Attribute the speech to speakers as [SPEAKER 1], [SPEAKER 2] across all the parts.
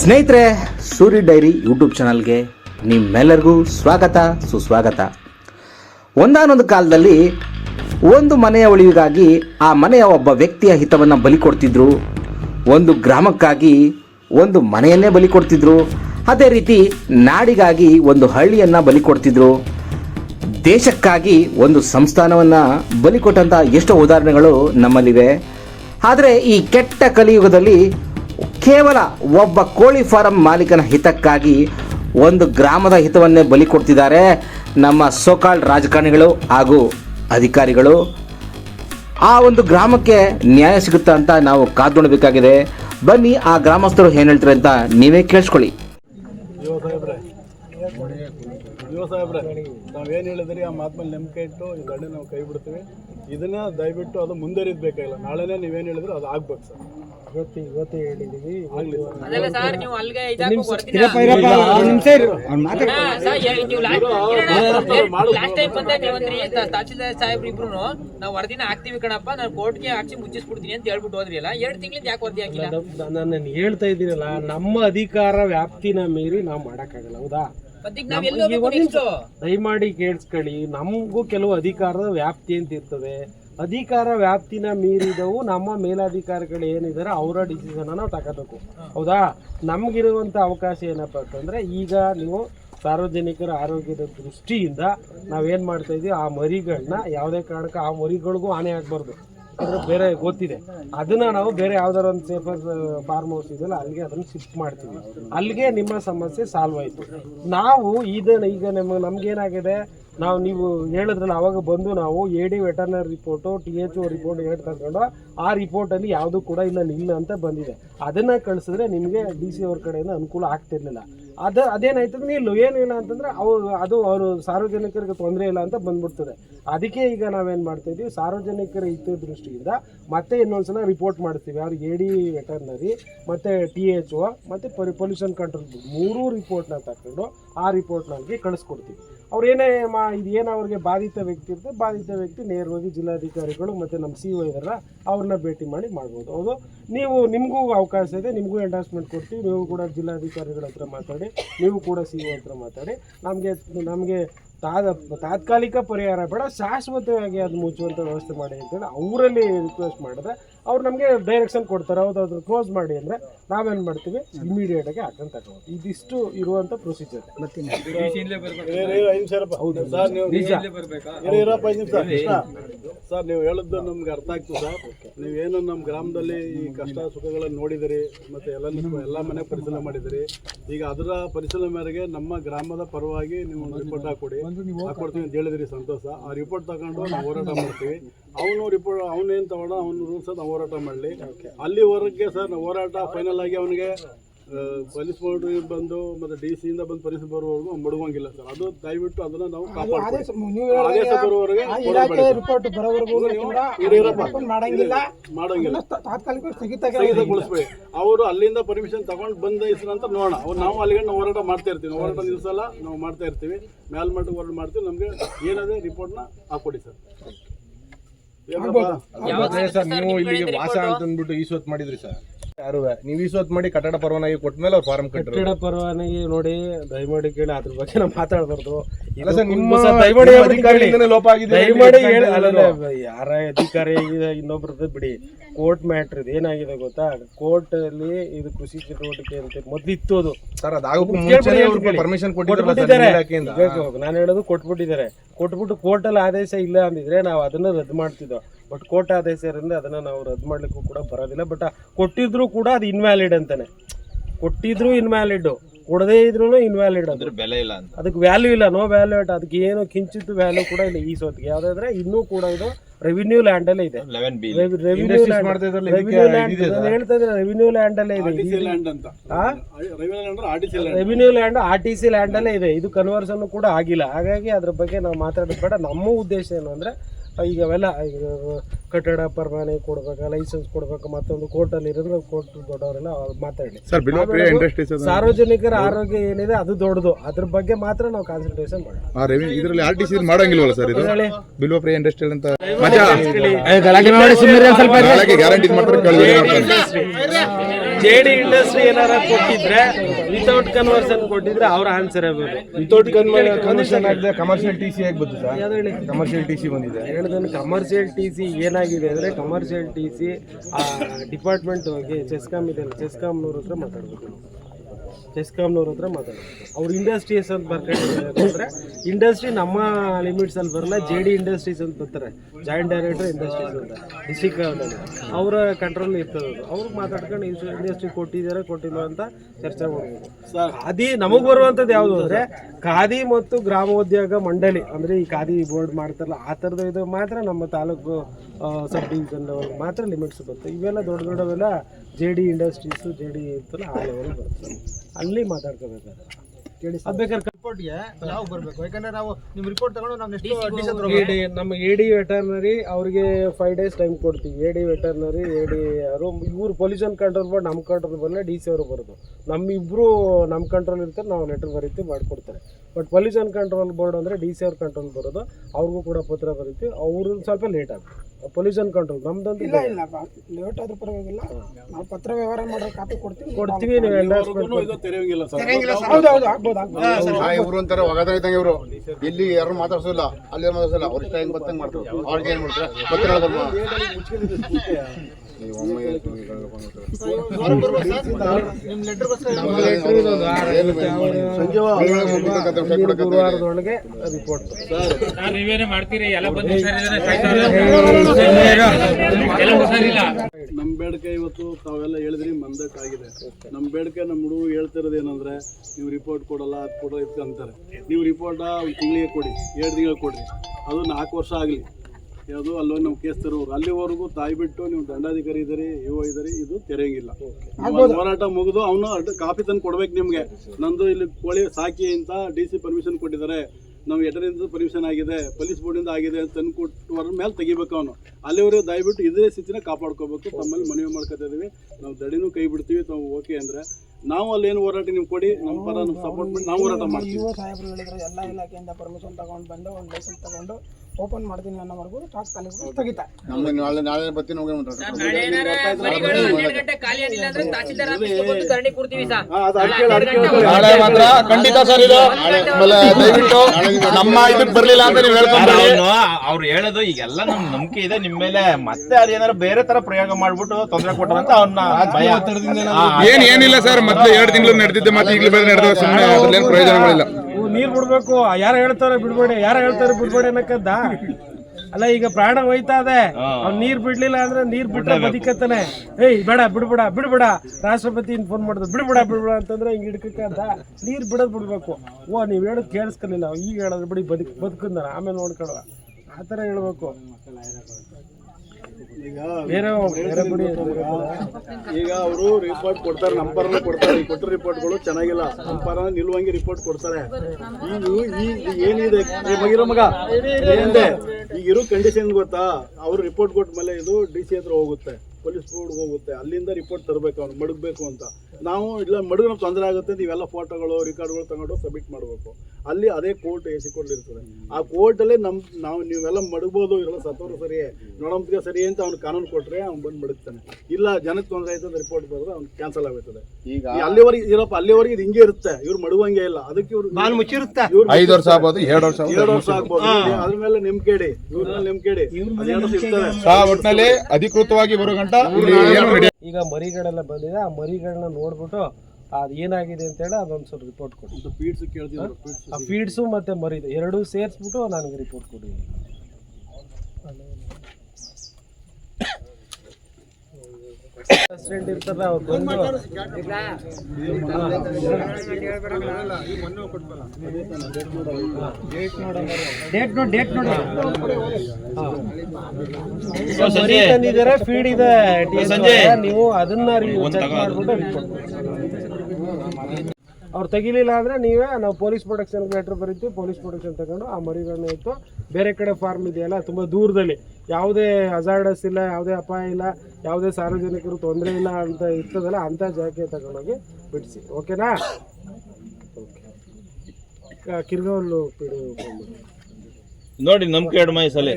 [SPEAKER 1] ಸ್ನೇಹಿತರೆ Suri diary YouTube ಚಾನಲ್ಗೆ ನಿಮ್ಮೆಲ್ಲರಿಗೂ ಸ್ವಾಗತ, ಸುಸ್ವಾಗತ. ಒಂದಾನೊಂದು ಕಾಲದಲ್ಲಿ ಒಂದು ಮನೆಯ ಉಳಿವಿಗಾಗಿ ಆ ಮನೆಯ ಒಬ್ಬ ವ್ಯಕ್ತಿಯ ಹಿತವನ್ನು ಬಲಿ ಕೊಡ್ತಿದ್ರು. ಒಂದು ಗ್ರಾಮಕ್ಕಾಗಿ ಒಂದು ಮನೆಯನ್ನೇ ಬಲಿ ಕೊಡ್ತಿದ್ರು. ಅದೇ ರೀತಿ ನಾಡಿಗಾಗಿ ಒಂದು ಹಳ್ಳಿಯನ್ನು ಬಲಿ ಕೊಡ್ತಿದ್ರು. ದೇಶಕ್ಕಾಗಿ ಒಂದು ಸಂಸ್ಥಾನವನ್ನು ಬಲಿ ಕೊಟ್ಟಂಥ ಎಷ್ಟೋ ಉದಾಹರಣೆಗಳು ನಮ್ಮಲ್ಲಿವೆ. ಆದರೆ ಈ ಕೆಟ್ಟ ಕಲಿಯುಗದಲ್ಲಿ ಕೇವಲ ಒಬ್ಬ ಕೋಳಿ ಫಾರಂ ಮಾಲೀಕನ ಹಿತಕ್ಕಾಗಿ ಒಂದು ಗ್ರಾಮದ ಹಿತವನ್ನೇ ಬಲಿ ಕೊಡ್ತಿದ್ದಾರೆ ನಮ್ಮ ಸೋಕಾಲ್ಡ್ ರಾಜಕಾರಣಿಗಳು ಹಾಗೂ ಅಧಿಕಾರಿಗಳು. ಆ ಒಂದು ಗ್ರಾಮಕ್ಕೆ ನ್ಯಾಯ ಸಿಗುತ್ತಾ ಅಂತ ನಾವು ಕಾದ್ಕೊಳ್ಬೇಕಾಗಿದೆ ಬನ್ನಿ ಆ ಗ್ರಾಮಸ್ಥರು ಏನು ಹೇಳ್ತಾರೆ ಅಂತ ನೀವೇ ಕೇಳಿಸ್ಕೊಳ್ಳಿ.
[SPEAKER 2] ಯುವ ಸಾಹೇಬ್ರೆ ನಾವೇನು ಹೇಳಿದ್ರಿ, ಆ ನಂಬಿಕೆ ಇಟ್ಟು ಈ ನಾವು ಕೈ ಬಿಡ್ತೀವಿ. ಇದನ್ನ ದಯವಿಟ್ಟು ಅದು ಮುಂದರಿದ್ಬೇಕಾಗಿಲ್ಲ ನಾಳೆನೇ ನೀವೇನು ಹೇಳಿದ್ರು ಅದು ಆಗ್ಬೇಕು ಸರ್. ಇವತ್ತು ಇವತ್ತೇ ಹೇಳಿದೀವಿ.
[SPEAKER 3] ಅದೆಲ್ಲ ಸರ್ ನೀವು ಅಲ್ಲಿಗೆ ಇದಾಕು ಬರ್ತೀನಿ ಲಾಸ್ಟ್ ಟೈಮ್ ಬಂದೆ ನೀವಂದ್ರಿ ತಹಸೀಲ್ದಾರ್ ಸಾಹೇಬ್ರು ಇಬ್ರು ನಾವು ವರದಿನ ಹಾಕ್ತಿವಿ ಕಣಪ್ಪ ನಾನು ಕೋರ್ಟ್ಗೆ ಹಾಕ್ಸಿ ಮುಚ್ಚಿಸ್ಬಿಡ್ತೀನಿ ಅಂತ ಹೇಳ್ಬಿಟ್ಟು ಹೋದ್ರಿ ಅಲ್ಲ ಎರಡು ತಿಂಗಳಿಂದ ಯಾಕೆ ವರದಿ ಹಾಕಿಲ್ಲ?
[SPEAKER 4] ನಾನು ಹೇಳ್ತಾ ಇದ್ದೀರಲ್ಲ ನಮ್ಮ ಅಧಿಕಾರ ವ್ಯಾಪ್ತಿನ ಮೀರಿ ನಾವು ಮಾಡಕ್ಕಾಗಲ್ಲ ಹೌದಾ?
[SPEAKER 3] ನಾವ್?
[SPEAKER 4] ದಯಮಾಡಿ ಕೇಳಿಸ್ಕೊಳ್ಳಿ ನಮಗೂ ಕೆಲವು ಅಧಿಕಾರದ ವ್ಯಾಪ್ತಿ ಅಂತ ಇರ್ತದೆ. ಅಧಿಕಾರ ವ್ಯಾಪ್ತಿನ ಮೀರಿದವು. ನಮ್ಮ ಮೇಲಾಧಿಕಾರಿಗಳು ಏನಿದ್ದಾರೆ, ಅವರ ಡಿಸಿಷನ್ ನಾವು ತಗೋಬೇಕು. ಹೌದಾ? ನಮಗಿರುವಂಥ ಅವಕಾಶ ಏನಪ್ಪ ಅಂತಂದರೆ, ಈಗ ನೀವು ಸಾರ್ವಜನಿಕರ ಆರೋಗ್ಯದ ದೃಷ್ಟಿಯಿಂದ ನಾವೇನು ಮಾಡ್ತಾ ಇದೀವಿ, ಆ ಮರಿಗಳನ್ನ ಯಾವುದೇ ಕಾರಣಕ್ಕೆ ಆ ಮರಿಗಳಿಗೂ ಹಾನಿ ಆಗಬಾರ್ದು. ಅಂದ್ರೆ ಬೇರೆ ಗೊತ್ತಿದೆ. ಅದನ್ನ ನಾವು ಬೇರೆ ಯಾವ್ದಾರ ಒಂದು ಸೇಫರ್ ಫಾರ್ಮ್ ಹೌಸ್ ಇದೆಯಲ್ಲ, ಅಲ್ಲಿಗೆ ಅದನ್ನ ಶಿಫ್ಟ್ ಮಾಡ್ತೀವಿ. ಅಲ್ಲಿಗೆ ನಿಮ್ಮ ಸಮಸ್ಯೆ ಸಾಲ್ವ್ ಆಯ್ತು. ನಾವು ಇದನ್ನ ಈಗ ನಮ್ಗೆ ನಮ್ಗೇನಾಗಿದೆ ನಾವು ನೀವು ಹೇಳಿದ್ರಲ್ಲ, ಅವಾಗ ಬಂದು ನಾವು A D veterinary report T H O report ಹೇಳಿ ತಗೊಂಡು ಆ ರಿಪೋರ್ಟಲ್ಲಿ ಯಾವುದು ಕೂಡ ಇಲ್ಲ ಇಲ್ಲ ಅಂತ ಬಂದಿದೆ. ಅದನ್ನ ಕಳಿಸಿದ್ರೆ ನಿಮಗೆ ಡಿ ಸಿ ಅವ್ರ ಕಡೆಯಿಂದ ಅನುಕೂಲ ಆಗ್ತಿರ್ಲಿಲ್ಲ. ಅದು ಅದೇನಾಯ್ತದ ನಿಲ್ಲು. ಏನಿಲ್ಲ ಅಂತಂದ್ರೆ ಅವ್ರು ಅದು ಅವರು ಸಾರ್ವಜನಿಕರಿಗೆ ತೊಂದರೆ ಇಲ್ಲ ಅಂತ ಬಂದ್ಬಿಡ್ತದೆ. ಅದಕ್ಕೆ ಈಗ ನಾವೇನು ಮಾಡ್ತಾ ಇದೀವಿ? ಸಾರ್ವಜನಿಕರ ಹಿತದೃಷ್ಟಿಯಿಂದ ಮತ್ತೆ ಇನ್ನೊಂದ್ಸಲ ರಿಪೋರ್ಟ್ ಮಾಡ್ತೀವಿ. ಅವ್ರಿಗೆ ಎ ಡಿ ವೆಟರ್ನರಿ ಮತ್ತೆ ಟಿ ಎಚ್ ಒ ಮತ್ತೆ ಪೊಲ್ಯೂಷನ್ ಕಂಟ್ರೋಲ್ ಮೂರೂ ರಿಪೋರ್ಟ್ನ ತಗೊಂಡು ಆ ರಿಪೋರ್ಟ್ ನಮಗೆ ಕಳಿಸ್ಕೊಡ್ತೀವಿ. ಅವ್ರು ಮಾ ಇದು ಏನು ಅವ್ರಿಗೆ ಬಾಧಿತ ವ್ಯಕ್ತಿ ಇರ್ತದೆ ಬಾಧಿತ ವ್ಯಕ್ತಿ ನೇರವಾಗಿ ಜಿಲ್ಲಾಧಿಕಾರಿಗಳು ಮತ್ತು ನಮ್ಮ ಸಿ ಒ ಇದಾರಲ್ಲ, ಅವ್ರನ್ನ ಭೇಟಿ ಮಾಡಿ ಮಾಡ್ಬೋದು. ಹೌದು? ನೀವು, ನಿಮಗೂ ಅವಕಾಶ ಇದೆ, ನಿಮಗೂ ಎಂಡಾಸ್ಮೆಂಟ್ ಕೊಡ್ತೀವಿ, ನೀವು ಕೂಡ ಜಿಲ್ಲಾಧಿಕಾರಿಗಳ ಹತ್ರ ಮಾತಾಡಿ, ನೀವು ಕೂಡ ಸಿ ಒ ಹತ್ರ ಮಾತಾಡಿ. ನಮಗೆ ನಮಗೆ ತಾದ, ತಾತ್ಕಾಲಿಕ ಪರಿಹಾರ ಬೇಡ, ಶಾಶ್ವತವಾಗಿ ಅದು ಮುಚ್ಚುವಂಥ ವ್ಯವಸ್ಥೆ ಮಾಡಿ ಅಂತೇಳಿ ಅವರಲ್ಲಿ ರಿಕ್ವೆಸ್ಟ್ ಮಾಡಿದ್ರೆ ಅವ್ರು ನಮಗೆ ಡೈರೆಕ್ಷನ್ ಕೊಡ್ತಾರೆ. ಹೌದು ಕ್ಲೋಸ್ ಮಾಡಿ ಅಂದರೆ ನಾವೇನು ಮಾಡ್ತೀವಿ? ಇಮಿಡಿಯೇಟಾಗಿ ಹಾಕೊಂಡು ತಗೋಬೋದು ಇದಿಷ್ಟು ಇರುವಂಥ ಪ್ರೊಸೀಜರ್
[SPEAKER 2] ನಿಮಿಷ ಸರ್ ನೀವು ಇರಪ್ಪ ಸರ್ ನೀವು ಹೇಳಿದ್ದು ನಮ್ಗೆ ಅರ್ಥ ಆಗ್ತದೆ ಸರ್. ನೀವೇನು ನಮ್ಮ ಗ್ರಾಮದಲ್ಲಿ ಈ ಕಷ್ಟ ಸುಖಗಳನ್ನು ನೋಡಿದಿರಿ ಮತ್ತೆ ಎಲ್ಲ ನಿಮ್ಮ ಎಲ್ಲ ಮನೆ ಪರಿಶೀಲನೆ ಮಾಡಿದಿರಿ. ಈಗ ಅದರ ಪರಿಶೀಲನೆ ಮೇರೆಗೆ ನಮ್ಮ ಗ್ರಾಮದ ಪರವಾಗಿ ನೀವು ರಿಪೋರ್ಟ್ ಹಾಕೊಡಿ. ಹಾಕೊಡ್ತೀವಿ ಅಂತ ಹೇಳಿದಿರಿ ಸಂತೋಷ. ಆ ರಿಪೋರ್ಟ್ ತಗೊಂಡು ನಾವು ಹೋರಾಟ ಮಾಡ್ತೀವಿ. ಅವನು ರಿಪೋರ್ಟ್ ಅವನೇನು ತಗೊಂಡು ಅವನು ರೂಲ್ಸ್ ನಾವು ಹೋರಾಟ ಮಾಡಲಿ. ಅಲ್ಲಿವರೆಗೆ ಸರ್ ನಾವು ಹೋರಾಟ ಫೈನಲ್ ಆಗಿ ಅವನಿಗೆ ಪೊಲೀಸ್ ಬೋರ್ಡ್ ಬಂದು ಮತ್ತೆ ಡಿ ಸಿ ಇಂದ ಬಂದು ಪೊಲೀಸ್ ಬರುವವರೆಗೂ ಮಡುವಂಗಿಲ್ಲ ಸರ್. ಅದು ದಯವಿಟ್ಟು ಅದನ್ನ ನಾವು ಮಾಡೋಂಗಿಲ್ಲ ಆದೇಶ ಬರುವವರೆಗೆ ಕೊಡಬೇಡಿ ಸರ್.
[SPEAKER 5] ರಿಪೋರ್ಟ್ ಬರೋವರೆಗೂ
[SPEAKER 2] ನೀವು ಇರಿ, ಇರಪ್ಪ.
[SPEAKER 5] ಮಾಡಂಗಿಲ್ಲ.
[SPEAKER 2] ಮಾಡಂಗಿಲ್ಲ.
[SPEAKER 5] ತಾತ್ಕಾಲಿಕ ಸ್ಥಗಿತ
[SPEAKER 2] ಸ್ಥಗಿತಗೊಳಿಸ್ಬೇಡಿ ಅವರು ಅಲ್ಲಿಂದ ಪರ್ಮಿಷನ್ ತಗೊಂಡು ಬಂದ ಅಂತ ನೋಡೋಣ. ಅವ್ರು ನಾವು ಅಲ್ಲಿಗೆ ನಾವು ಹೋರಾಟ ಮಾಡ್ತಾ ಇರ್ತೀವಿ. ಹೋರಾಟ ನಿಲ್ಸಲ್ಲ ನಾವು ಮಾಡ್ತಾ ಇರ್ತೀವಿ. ಮೇಲ್ಮಟ್ಟಕ್ಕೆ ಹೋರಾಟ ಮಾಡ್ತೀವಿ. ನಮಗೆ ರಿಪೋರ್ಟ್ ರಿಪೋರ್ಟ್ನ ಹಾಕೊಡಿ ಸರ್.
[SPEAKER 6] ಸರ್ ನೀವು
[SPEAKER 3] ಇಲ್ಲಿ
[SPEAKER 6] ಇಲ್ಲಿಗೆ ವಾಸ? ಅಂತ ಅಂದ್ಬಿಟ್ಟು ಈಸೊತ್ ಮಾಡಿದ್ರಿ ಸರ್. ಯಾರು ನೀವು ಈಸೊತ್ ಮಾಡಿ ಕಟ್ಟಡ ಪರವಾನಗಿ ಕೊಟ್ಮೇಲೆ ಅವ್ರು ಫಾರಂ ಕಟ್ಟರು
[SPEAKER 4] ಕಟ್ಟಡ ಪರವಾನಗಿ ನೋಡಿ ದಯಮಾಡಿ ಕೇಳಿ ಅದ್ರ ಬಗ್ಗೆ ನಾವು ಮಾತಾಡಬಾರ್ದು.
[SPEAKER 6] ಇಲ್ಲ ಸರ್ ನಿಮ್ಮ
[SPEAKER 4] ದಯಮಾಡಿ
[SPEAKER 6] ಅಧಿಕಾರಿಯಿಂದನೇ ಲೋಪ ಆಗಿದೆ
[SPEAKER 4] ದಯಮಾಡಿ ಹೇಳಿ.
[SPEAKER 6] ಅಧಿಕಾರಿ
[SPEAKER 4] ಅಲ್ಲಲ್ಲ, ಯಾರ ಅಧಿಕಾರಿ ಇನ್ನೊಬ್ರದ್ದು ಬಿಡಿ. ಕೋರ್ಟ್ ಮ್ಯಾಟ್ರ್ ಇದು ಏನಾಗಿದೆ ಗೊತ್ತಾ? ಕೋರ್ಟ್ ಅಲ್ಲಿ ಇದು ಕೃಷಿ ಚಟುವಟಿಕೆ ಅಂತ ಮೊದ್ಲು ಇತ್ತು ಅದು.
[SPEAKER 6] ಸರ್ ಅದಾಗಕ್ಕೂ ಮುಂಚೆ
[SPEAKER 4] ಅವ್ರಿಗೆ.
[SPEAKER 6] ಪರ್ಮಿಷನ್ ಕೊಟ್ಟಿದ್ರಲ್ಲ ಸರ್
[SPEAKER 4] ಕೊಟ್ಬಿಟ್ಟಿದ್ದಾರೆ.
[SPEAKER 6] ಇಲಾಖೆಯಿಂದ.
[SPEAKER 4] ಕೇಳ್ಕೊ, ನಾನು ಹೇಳೋದು ಕೊಟ್ಬಿಟ್ಟಿದ್ದಾರೆ. ಕೊಟ್ಬಿಟ್ಟು ಕೋರ್ಟಲ್ಲಿ ಆದೇಶ ಇಲ್ಲ ಅಂದಿದ್ರೆ ನಾವು ಅದನ್ನ ರದ್ದು ಮಾಡ್ತಿದ್ದೋ. ಬಟ್ ಕೋರ್ಟ್ ಆದೇಶ ಇರೋದ್ರಿಂದ ಅದನ್ನ ನಾವು ರದ್ದು ಮಾಡಲಿಕ್ಕೂ ಕೂಡ ಬರೋದಿಲ್ಲ. ಬಟ್ ಕೊಟ್ಟಿದ್ರು ಕೂಡ ಅದು ಇನ್ವ್ಯಾಲಿಡ್ ಅಂತಾನೆ. ಕೊಟ್ಟಿದ್ರು ಇನ್ವ್ಯಾಲಿಡ್ ಕೊಡದೇ ಇದ್ರು ಇನ್ವ್ಯಾಲಿಡ್ ಅಂದ್ರೆ
[SPEAKER 6] ಬೆಲೆ ಇಲ್ಲ ಅಂತ.
[SPEAKER 4] ಅದಕ್ಕೆ ವ್ಯಾಲ್ಯೂ ಇಲ್ಲ. ನೋ ವ್ಯಾಲ್ಯೂ ಅದಕ್ಕೆ ಏನು ಕಿಂಚಿತ್ತು ವ್ಯಾಲ್ಯೂ ಕೂಡ ಇಲ್ಲ ಈ ಸೊತ್ತಿಗೆ ಯಾವ್ದಾದ್ರೆ ಇನ್ನೂ ಕೂಡ ಇದು ರೆವಿನ್ಯೂ ಲ್ಯಾಂಡ್ ಅಲ್ಲೇ ಇದೆ. ರೆವಿನ್ಯೂ ಲ್ಯಾಂಡ್ ಹೇಳ್ತಾ ಇದ್ರೆ ರೆವಿನ್ಯೂ ಲ್ಯಾಂಡ್ ಅಲ್ಲೇ ಇದೆ.
[SPEAKER 2] RTC ಲ್ಯಾಂಡ್ ಅಂತ.
[SPEAKER 4] ಆ?
[SPEAKER 2] Railway land R T C land
[SPEAKER 4] revenue land R T C land ಅಲ್ಲೇ ಇದೆ. ಇದು ಕನ್ವರ್ಸನ್ ಕೂಡ ಆಗಿಲ್ಲ. ಹಾಗಾಗಿ ಅದ್ರ ಬಗ್ಗೆ ನಾವು ಮಾತಾಡೋದು ಬೇಡ. ನಮ್ಮ ಉದ್ದೇಶ ಏನು ಅಂದ್ರೆ ಈಗ ಅವೆಲ್ಲ ಈಗ ಕಟ್ಟಡ ಪರವಾನಗಿ ಕೊಡ್ಬೇಕು ಲೈಸೆನ್ಸ್ ಕೊಡ್ಬೇಕು ಮತ್ತೊಂದು ಕೋರ್ಟಲ್ಲಿ ಇರೋದ್ರೆ ಕೋರ್ಟ್ ದೊಡ್ಡವರೆಲ್ಲ ಅವ್ರು ಮಾತಾಡಲಿ ಸಾರ್ವಜನಿಕರ ಆರೋಗ್ಯ ಏನಿದೆ ಅದು ದೊಡ್ಡದು. ಅದ್ರ ಬಗ್ಗೆ ಮಾತ್ರ ನಾವು ಕಾನ್ಸಂಟ್ರೇಷನ್ ಮಾಡೋಣ
[SPEAKER 6] ಇದರಲ್ಲಿ ಆರ್ ಟಿ ಸಿ ಮಾಡಂಗಿಲ್ವಲ್ಲ ಸರ್ ಇದು?
[SPEAKER 4] ಹೇಳಿ.
[SPEAKER 6] ಬಿಲ್ವ ಪ್ರಿಯ ಇಂಡಸ್ಟ್ರಿಯಲ್ ಅಂತ ಗ್ಯಾರಂಟಿ ಮಾಡ್ತಾರೆ
[SPEAKER 4] ಜೆ ಡಿ ಇಂಡಸ್ಟ್ರಿ ಏನಾರ ಕೊಟ್ಟಿದ್ರೆ ವಿತೌಟ್ ಕನ್ವರ್ಷನ್ ಕೊಟ್ಟಿದ್ರೆ ಅವ್ರ ಆನ್ಸರ್
[SPEAKER 6] ವಿತೌಟ್ ಕನ್ವರ್ಷನ್ ಆಗಿದೆ ಕಮರ್ಷಿಯಲ್ ಟಿ ಸಿ ಆಗಿ ಬಂತು ಸರ್ ಕಮರ್ಷಿಯಲ್ ಟಿ ಸಿ ಬಂದಿದೆ.
[SPEAKER 4] ಹೇಳಿದ್ರೆ ಕಮರ್ಷಿಯಲ್ ಟಿ ಸಿ ಏನಾಗಿದೆ ಅಂದರೆ ಕಮರ್ಷಿಯಲ್ ಟಿ ಸಿ ಡಿಪಾರ್ಟ್ಮೆಂಟ್ ಹೋಗಿ ಚೆಸ್ಕಾಮ್ ಇದೆ ಚೆಸ್ಕಾಮ್ನವ್ರ ಹತ್ರ ಮಾತಾಡ್ಬೇಕು. ನಾವು. ಚೆಸ್ಕಾಮ್ನವ್ರ ಹತ್ರ ಮಾತಾಡ್ತಾರೆ ಅವ್ರು ಇಂಡಸ್ಟ್ರೀಸ್ ಅಂತ ಬರ್ಕೊಂಡ್ರೆ ಇಂಡಸ್ಟ್ರಿ ನಮ್ಮ ಲಿಮಿಟ್ಸ್ ಅಲ್ಲಿ ಬರಲ್ಲ ಜೆ ಡಿ ಇಂಡಸ್ಟ್ರೀಸ್ ಅಂತ ಬರ್ತಾರೆ. ಜಾಯಿಂಟ್ ಡೈರೆಕ್ಟರ್ ಇಂಡಸ್ಟ್ರೀಸ್ ಅಂತ. ಡಿಸ್ಟಿಕ್ ಅವರ ಕಂಟ್ರೋಲ್ ಇರ್ತದೆ ಅವ್ರಿಗೆ ಮಾತಾಡ್ಕೊಂಡು ಇಂಡಸ್ಟ್ರಿ ಕೊಟ್ಟಿದ್ದಾರೆ ಕೊಟ್ಟಿಲ್ಲ ಅಂತ ಚರ್ಚೆ ಮಾಡ್ಬೋದು. ಖಾದಿ ನಮಗೆ ಬರುವಂಥದ್ದು ಯಾವುದು ಅಂದರೆ ಖಾದಿ ಮತ್ತು ಗ್ರಾಮೋದ್ಯೋಗ ಮಂಡಳಿ. ಅಂದರೆ ಈ ಖಾದಿ ಬೋರ್ಡ್ ಮಾಡ್ತಾರಲ್ಲ ಆ ಥರದ ಇದು ಮಾತ್ರ ನಮ್ಮ ತಾಲೂಕು ಸಬ್ ಡಿವಿಷನ್ ಮಾತ್ರ ಲಿಮಿಟ್ಸ್ ಬರುತ್ತೆ. ಇವೆಲ್ಲ ದೊಡ್ಡ ದೊಡ್ಡವೆಲ್ಲ J D industries J D ಇರ್ತಲ್ಲ ಆ ಲೆವೆಲ್ ಬರುತ್ತೆ. ಅಲ್ಲಿ ಮಾತಾಡ್ಕೋಬೇಕಾದ್ರೆ. ಅದು ಬೇಕಾದ್ರೆ
[SPEAKER 6] ರಿಪೋರ್ಟ್ಗೆ ನಾವು ಬರಬೇಕು. ಯಾಕಂದ್ರೆ ನಾವು ನಿಮ್ಮ ರಿಪೋರ್ಟ್ ತಗೊಂಡು ನಾವು ನೆಕ್ಸ್ಟ್
[SPEAKER 4] ಎಡಿ ನಮ್ಮ ಎ ಡಿ ವೆಟರ್ನರಿ ಅವ್ರಿಗೆ ಫೈವ್ ಡೇಸ್ ಟೈಮ್ ಕೊಡ್ತೀವಿ. A D veterinary A D ಯಾರು ಇವ್ರು ಪೊಲ್ಯೂಷನ್ ಕಂಟ್ರೋಲ್ ಬೋರ್ಡ್ ನಮ್ಮ ಕಂಟ್ರೋಲ್ ಬರಲ್ಲ ಡಿ ಸಿ ಅವರು ಬರೋದು. ನಮ್ಮಿಬ್ರು ನಮ್ಮ ಕಂಟ್ರೋಲ್ ಇರ್ತಾರೆ ನಾವು ಲೆಟರ್ ಬರೀತೀವಿ ಮಾಡ್ಕೊಡ್ತಾರೆ. ಬಟ್ ಪೊಲ್ಯೂಷನ್ ಕಂಟ್ರೋಲ್ ಬೋರ್ಡ್ ಅಂದರೆ ಡಿ ಸಿ ಅವ್ರ ಕಂಟ್ರೋಲ್ ಬರೋದು. ಅವ್ರಿಗೂ ಕೂಡ ಪತ್ರ ಬರೀತೀವಿ. ಅವ್ರು ಸ್ವಲ್ಪ ಲೇಟ್ ಆಗುತ್ತೆ ಪೊಲ್ಯೂಷನ್ ಕಂಟ್ರೋಲ್ ನಮ್ದಂತ
[SPEAKER 5] ಇಲ್ಲ ಇಲ್ಲ ಲೇಟ್ ಆದ್ರೂ ಪರವಾಗಿಲ್ಲ. ನಾವು ಪತ್ರ ವ್ಯವಹಾರ ಮಾಡೋ ಕಾಪಿ ಕೊಡ್ತೀವಿ.
[SPEAKER 4] ಕೊಡ್ತೀವಿ ನೀವು
[SPEAKER 2] ಎಲ್ಲ ಸರ್.
[SPEAKER 5] ಹೌದು ಹೌದು ಆಗ್ಬೋದು ಆಗ್ಬೋದು.
[SPEAKER 6] ಇವರು ಅಂತಾರೆ ಒಗದ ಇದ್ದಂಗೆ ಇವರು ಇಲ್ಲಿ ಯಾರು ಮಾತಾಡ್ಸೋಲ್ಲ ಅಲ್ಲಿ ಮಾತಾಡ್ಸಲ್ಲ ಅವ್ರ ಇಷ್ಟ ಹೆಂಗ್ ಬತ್ತಂಗ್ ಮಾಡ್ತಾರೆ ಅವ್ರಿಗೆ ಏನ್ ಮಾಡ್ತಾರೆ ಮತ್ತೆ
[SPEAKER 4] ಗುರುವಾರದೊಳಗೆ ರಿಪೋರ್ಟ್
[SPEAKER 3] ನೀವೇನೇ ಮಾಡ್ತೀರಿ ಎಲ್ಲ ಬಂದು ಎಲ್ಲ ಹುಷಾರಿಲ್ಲ
[SPEAKER 2] ನಮ್ಮ ಬೇಡಿಕೆ ಇವತ್ತು ತಾವೆಲ್ಲ ಹೇಳಿದ್ರಿ ಮಂದಕ್ಕಾಗಿದೆ. ನಮ್ಮ ಬೇಡಿಕೆ ನಮ್ಮ ಹುಡುಗ ಹೇಳ್ತಿರೋದು ಏನಂದ್ರೆ ನೀವು ರಿಪೋರ್ಟ್ ಕೊಡಲ್ಲ ಅದು ಕೊಡೋ ಇದು ಅಂತಾರೆ. ನೀವು ರಿಪೋರ್ಟ ಒಂದು ತಿಂಗಳಿಗೆ ಕೊಡಿ ಎರಡು ತಿಂಗಳು ಕೊಡಿ ಅದು ನಾಲ್ಕು ವರ್ಷ ಆಗಲಿ. ಯಾವುದು ಅಲ್ಲೋ ನಾವು ಕೇಸ್ ತರೋರು ಅಲ್ಲಿವರೆಗೂ ತಾಯಿ ಬಿಟ್ಟು ನೀವು ದಂಡಾಧಿಕಾರಿ ಇದ್ದೀರಿ ಯೋ ಇದ್ದೀರಿ ಇದು ತೆರೆಯಂಗಿಲ್ಲ. ಹೋರಾಟ ಮುಗಿದು ಅವನು ಕಾಪಿ ತಂದು ಕೊಡ್ಬೇಕು ನಿಮಗೆ. ನಂದು ಇಲ್ಲಿ ಕೋಳಿ ಸಾಕಿ ಅಂತ ಡಿ ಸಿ ಪರ್ಮಿಷನ್ ಕೊಟ್ಟಿದ್ದಾರೆ. ನಾವು ಎಟರಿಂದ ಪರ್ಮಿಷನ್ ಆಗಿದೆ ಪೊಲೀಸ್ ಬೋರ್ಡಿಂದ ಆಗಿದೆ ಅಂತ ತಂದು ಕೊಟ್ಟವರ ಮೇಲೆ ತೆಗಿಬೇಕು ಅವನು. ಅಲ್ಲಿವರೆಗೆ ದಯವಿಟ್ಟು ಇದೇ ಸ್ಥಿತಿನ ಕಾಪಾಡ್ಕೋಬೇಕು. ತಮ್ಮಲ್ಲಿ ಮನವಿ ಮಾಡ್ಕೊತಾ ಇದ್ದೀವಿ ನಾವು ದಡಿನೂ ಕೈ ಬಿಡ್ತೀವಿ, ತಾವು ಓಕೆ ಅಂದರೆ. ನಾವು ಅಲ್ಲಿ ಏನು ಹೋರಾಟ ನೀವು ಕೊಡಿ, ನಮ್ಮ ಪರ ನಮ್ಮ ಸಪೋರ್ಟ್ ಮಾಡಿ, ನಾವು ಹೋರಾಟ ಮಾಡ್ತೀವಿ.
[SPEAKER 5] ಸಾಹೇಬ್ರು ಹೇಳಿದ್ರೆ ಎಲ್ಲ ಇಲಾಖೆಯಿಂದ ಪರ್ಮಿಷನ್ ತಗೊಂಡು ಬಂದು, ಒಂದು ಲೈಸೆನ್ಸ್ ತಗೊಂಡು ಓಪನ್ ಮಾಡ್ತೀನಿ ಅನ್ನೋವರೆಗೂ ಟಾಸ್ ತೆಗಿತಾರೆ
[SPEAKER 6] ನಮ್ಗೆ ನಾಳೆ ನಾಳೆ ಬರ್ತೀನಿ ಹೋಗಿ
[SPEAKER 3] ನಾಳೆ ಏನಾರ ಮರಿಗಳು ಹನ್ನೆರಡು ಗಂಟೆ ಖಾಲಿ ಆಗಿಲ್ಲ ಅಂದ್ರೆ ತಹಸೀಲ್ದಾರ್ ಬಂದು ಧರಣಿ ಕೂರ್ತೀವಿ ಸಾ
[SPEAKER 2] ಹಾ, ಅದು ಅದ್ ಕೇಳಿ, ಅದ್ ಕೇಳಿ.
[SPEAKER 6] ನಾಳೆ ಮಾತ್ರ ಖಂಡಿತ ಸರ್ ಇದು. ಆಮೇಲೆ ದಯವಿಟ್ಟು ನಮ್ಮ ಇದಕ್ಕೆ ಬರ್ಲಿಲ್ಲ ಅಂತ ನೀವು ಹೇಳ್ಕೊಂಡ್ರಿ
[SPEAKER 7] ಅವ್ರು ಹೇಳೋದು ಈಗೆಲ್ಲ ನಮ್ ನಂಬಿಕೆ ಇದೆ. ನಿಮ್ ಮೇಲೆ ಮತ್ತೆ ಅದೇನಾರ ಏನಾರ ಬೇರೆ ತರ ಪ್ರಯೋಗ ಮಾಡ್ಬಿಟ್ಟು ತೊಂದರೆ ಕೊಟ್ಟರಂತ ಅವ್ನ ಭಯ.
[SPEAKER 8] ಏನ್ ಏನಿಲ್ಲ ಸರ್ ಮತ್ತೆ ಎರಡು ತಿಂಗಳು ನಡೆದಿದ್ದೆ ಮತ್ತೆ ಈಗಲೂ ಬೇರೆ ನಡೆದ ಸುಮ್ಮನೆ ಪ್ರಯೋಜನಗಳಿಲ್ಲ.
[SPEAKER 4] ನೀರ್ ಬಿಡ್ಬೇಕು. ಯಾರು ಹೇಳ್ತಾರೆ ಬಿಡ್ಬೇಡಿ ಯಾರು ಹೇಳ್ತಾರೆ ಬಿಡ್ಬೇಡಿ ಅನ್ನಕ್ಕದ್ದ ಅಲ್ಲ ಈಗ ಪ್ರಾಣ ಹೋಯ್ತಾ ಇದೆ. ಅವ್ನ್ ನೀರ್ ಬಿಡ್ಲಿಲ್ಲ ಅಂದ್ರೆ ನೀರ್ ಬಿಟ್ರೆ ಬದಿಕತ್ತಾನೆ. ಏಯ್ ಬೇಡ ಬಿಡ್ಬೇಡ ಬಿಡ್ಬೇಡ. ರಾಷ್ಟ್ರಪತಿ ಫೋನ್ ಮಾಡಿದ್ರು ಬಿಡ್ಬೇಡ ಬಿಡ್ಬೇಡ ಅಂತಂದ್ರೆ ಹಿಂಗ್ ಹಿಡ್ಕಂತ ನೀರ್ ಬಿಡೋದ್ ಬಿಡ್ಬೇಕು. ಓ ನೀವ್ ಹೇಳೋದ್ ಕೇಳಿಸ್ಕೊಲಿಲ್ಲ. ಈಗ ಹೇಳೋದ್ ಬಿಡಿ ಬದುಕ್ ಬದುಕಂದಾರ ಆಮೇಲೆ ನೋಡ್ಕೊಳುವ ಆ ಥರ ಹೇಳ್ಬೇಕು.
[SPEAKER 2] ಈಗ
[SPEAKER 4] ಬೇರೆ ಬೇರೆ ಬಿಡಿ
[SPEAKER 2] ಈಗ ಅವರು ರಿಪೋರ್ಟ್ ಕೊಡ್ತಾರೆ ನಂಬರ್ ಕೊಡ್ತಾರೆ ಈ ಕೊಟ್ಟ ರಿಪೋರ್ಟ್ಗಳು ಚೆನ್ನಾಗಿಲ್ಲ. ನಂಬರ್ ನಿಲ್ಲುವಂಗೆ ರಿಪೋರ್ಟ್ ಕೊಡ್ತಾರೆ. ಇದು ಈ ಈಗ ಏನಿದೆ? ಮಗಿರೋ ಮಗ ಏನಿದೆ ಈಗ ಇರೋ ಕಂಡೀಷನ್ ಗೊತ್ತಾ? ಅವ್ರು ರಿಪೋರ್ಟ್ ಕೊಟ್ಟ ಮೇಲೆ ಇದು ಡಿ ಸಿ ಹತ್ರ ಹೋಗುತ್ತೆ. ಪೊಲೀಸ್ ಬೋರ್ಡ್ ಹೋಗುತ್ತೆ ಅಲ್ಲಿಂದ ರಿಪೋರ್ಟ್ ತರಬೇಕು ಅವ್ನು ಮಡಗಬೇಕು ಅಂತ. ನಾವು ಇಲ್ಲ ಮಡಗನ ತೊಂದರೆ ಆಗುತ್ತೆ ನೀವೆಲ್ಲ ಫೋಟೋಗಳು ರೆಕಾರ್ಡ್ಗಳು ತಗೊಂಡು ಸಬ್ಮಿಟ್ ಮಾಡಬೇಕು. ಅಲ್ಲಿ ಅದೇ ಕೋರ್ಟ್ ಎ ಸಿ ಇರ್ತದೆ. ಆ ಕೋರ್ಟಲ್ಲೇ ನಮ್ ನಾವು ನೀವೆಲ್ಲ ಮಡಗ್ಬೋದು ಇವೆಲ್ಲ ಸತ್ತೋರು ಸರಿ ನೋಡಂತಿಗೆ ಸರಿ ಅಂತ ಅವ್ನು ಕಾನೂನು ಕೊಟ್ರೆ ಅವ್ನು ಬಂದು ಮಡಗ್ತಾನೆ. ಇಲ್ಲ ಜನಕ್ಕೆ ತೊಂದರೆ ಆಯ್ತದ ರಿಪೋರ್ಟ್ ಬರೆದ್ರೆ ಅವ್ನು ಕ್ಯಾನ್ಸಲ್ ಆಗುತ್ತದೆ
[SPEAKER 6] ಈಗ
[SPEAKER 2] ಅಲ್ಲಿವರೆಗೆ ಇರಪ್ಪ ಅಲ್ಲಿವರೆಗೆ ಇದು ಹಿಂಗೆ ಇರುತ್ತೆ. ಇವ್ರು ಮಡುವಂಗೆ ಇಲ್ಲ. ಅದಕ್ಕೆ ಇವ್ರು ಮುಚ್ಚಿರುತ್ತೆ?
[SPEAKER 8] ಐದು ವರ್ಷ ಆಗ್ಬೋದು ಎರಡು ವರ್ಷ ಆಗ್ಬೋದು
[SPEAKER 2] ಎರಡು ವರ್ಷ ಆಗ್ಬೋದು. ಅದ್ರ ಮೇಲೆ ನಿಮ್ ಇವ್ರ ಮೇಲೆ ನಿಮ್
[SPEAKER 8] ಕೇಳಿ ಒಟ್ಟಿನಲ್ಲಿ ಅಧಿಕೃತವಾಗಿ ಬರೋ
[SPEAKER 4] ಈಗ ಮರಿಗಳೆಲ್ಲ ಬಂದಿದೆ ಆ ಮರಿಗಳನ್ನ ನೋಡ್ಬಿಟ್ಟು ಅದು ಏನಾಗಿದೆ ಅಂತ ಹೇಳಿ ಅದೊಂದು ಸ್ವಲ್ಪ ರಿಪೋರ್ಟ್ ಕೊಡಿ. ಫೀಡ್ಸು ಮತ್ತೆ ಮರಿ ಎರಡು ಸೇರಿಸ್ಬಿಟ್ಟು ನನಗೆ ರಿಪೋರ್ಟ್ ಕೊಡಿ ಅಸಿಸ್ಟೆಂಟ್ ಇರ್ತಾರಲ್ಲ ಅವ್ರು ಬಂದು ಡೇಟ್ ನೋಡಿ ಡೇಟ್ ನೋಡಿ ತಂದಿದ್ದಾರೆ ಫೀಡ್ ಇದೆ ನೀವು ಅದನ್ನ ಚೆಕ್ ಮಾಡ್ಬಿಟ್ಟು ಅವ್ರು ತೆಗಿಲಿಲ್ಲ ಅಂದರೆ ನೀವೇ ನಾವು ಪೊಲೀಸ್ ಪ್ರೊಟೆಕ್ಷನ್ ಲೆಟ್ರ್ ಬರೀತೀವಿ ಪೊಲೀಸ್ ಪ್ರೊಟೆಕ್ಷನ್ ತಗೊಂಡು ಆ ಮರಿಗಳನ್ನ ಇತ್ತು ಬೇರೆ ಕಡೆ ಫಾರ್ಮ್ ಇದೆಯಲ್ಲ, ತುಂಬ ದೂರದಲ್ಲಿ. ಯಾವುದೇ ಹಜಾರ್ಡಸ್ ಇಲ್ಲ, ಯಾವುದೇ ಅಪಾಯ ಇಲ್ಲ, ಯಾವುದೇ ಸಾರ್ವಜನಿಕರು ತೊಂದರೆ ಇಲ್ಲ ಅಂತ ಇರ್ತದಲ್ಲ ಅಂಥ ಜಾಗಕ್ಕೆ ತಗೊಂಡೋಗಿ ಬಿಡಿಸಿ. ಓಕೆನಾ ಓಕೆ ಕಿರ್ಗವಲ್ಲು ಪಿಡಿ
[SPEAKER 7] ನೋಡಿ ನಂಬಿಕೆ ಎರಡು ಮೈ ಸಲ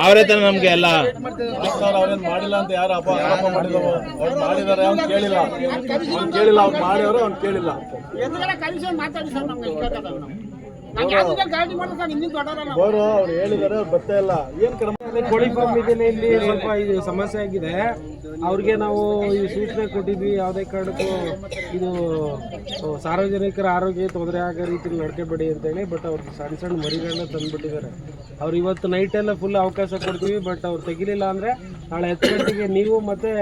[SPEAKER 7] ಅವರೇ ತಾನೆ ನಮ್ಗೆ ಎಲ್ಲ.
[SPEAKER 2] ಸರ್ ಅವ್ರೇನ್ ಮಾಡಿಲ್ಲ ಅಂತ ಯಾರು ಅಪ ಆರೋಪ ಮಾಡಿದವ ಅವ್ರು ಮಾಡಿದಾರೆ ಅವ್ನು ಕೇಳಿಲ್ಲ. ಅವ್ನು ಕೇಳಿಲ್ಲ ಅವ್ರು ಮಾಡಿದ್ರೆ ಅವ್ನು ಕೇಳಿಲ್ಲ. ಅವರು ಅವ್ರು ಹೇಳಿದಾರೆ ಅವ್ರು ಬರ್ತಾ ಇಲ್ಲ. ಏನ್ ಕ್ರಮ?
[SPEAKER 4] ಕೋಳಿ ಫಾರ್ಮ್ ಇದೆಯಲ್ಲ ಇಲ್ಲಿ ಸ್ವಲ್ಪ ಇದು ಸಮಸ್ಯೆ ಆಗಿದೆ. ಅವ್ರಿಗೆ ನಾವು ಈ ಸೂಚನೆ ಕೊಟ್ಟಿದ್ವಿ ಯಾವುದೇ ಕಾರಣಕ್ಕೂ ಇದು ಸಾರ್ವಜನಿಕರ ಆರೋಗ್ಯ ತೊಂದರೆ ಆಗೋ ರೀತಿಯಲ್ಲಿ ನಡ್ಕೋಬೇಡಿ ಅಂತೇಳಿ ಬಟ್ ಅವ್ರು ಸಣ್ಣ ಸಣ್ಣ ಮರಿಗಳನ್ನ ತಂದ್ಬಿಟ್ಟಿದ್ದಾರೆ. ಅವ್ರು ಇವತ್ತು ನೈಟ್ ಎಲ್ಲ ಫುಲ್ ಅವಕಾಶ ಕೊಡ್ತೀವಿ ಬಟ್ ಅವ್ರು ತೆಗಿಲಿಲ್ಲ ಅಂದ್ರೆ ನಾಳೆ ಹತ್ತು ಗಂಟೆಗೆ ನೀವು ಮತ್ತೆ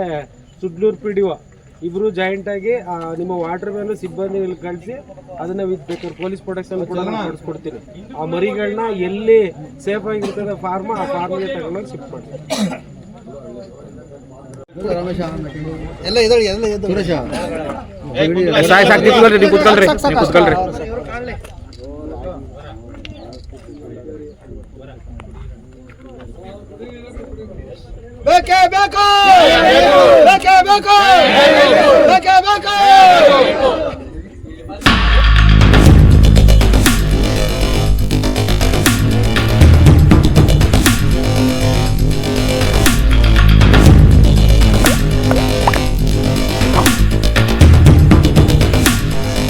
[SPEAKER 4] ಸುಡ್ಲೂರು ಪಿ ಡಿ ಒ ಇಬ್ರು ಜಾಯಿಂಟ್ ಆಗಿ ಆ, ನಿಮ್ಮ ವಾಟರ್ ಮ್ಯಾನ್ ಸಿಬ್ಬಂದಿ ಇಲ್ಲಿ ಕಳಿಸಿ ಅದನ್ನ ವಿತ್ ಬೇಕಾದ್ರೆ ಪೊಲೀಸ್ ಪ್ರೊಟೆಕ್ಷನ್ ಕೂಡ ನಾನು ಕೊಡಿಸ್ಕೊಡ್ತೀನಿ ಆ ಮರಿಗಳನ್ನ ಎಲ್ಲಿ ಸೇಫ್ ಆಗಿರ್ತದೆ ಫಾರ್ಮ್ ಆ ಫಾರ್ಮ್ಗೆ ತಗೊಂಡೋಗಿ ಶಿಫ್ಟ್ ಮಾಡ್ತೀನಿ
[SPEAKER 5] ಬೇಕೇ ಬೇಕು ಬೇಕೇ ಬೇಕು ಬೇಕೇ ಬೇಕು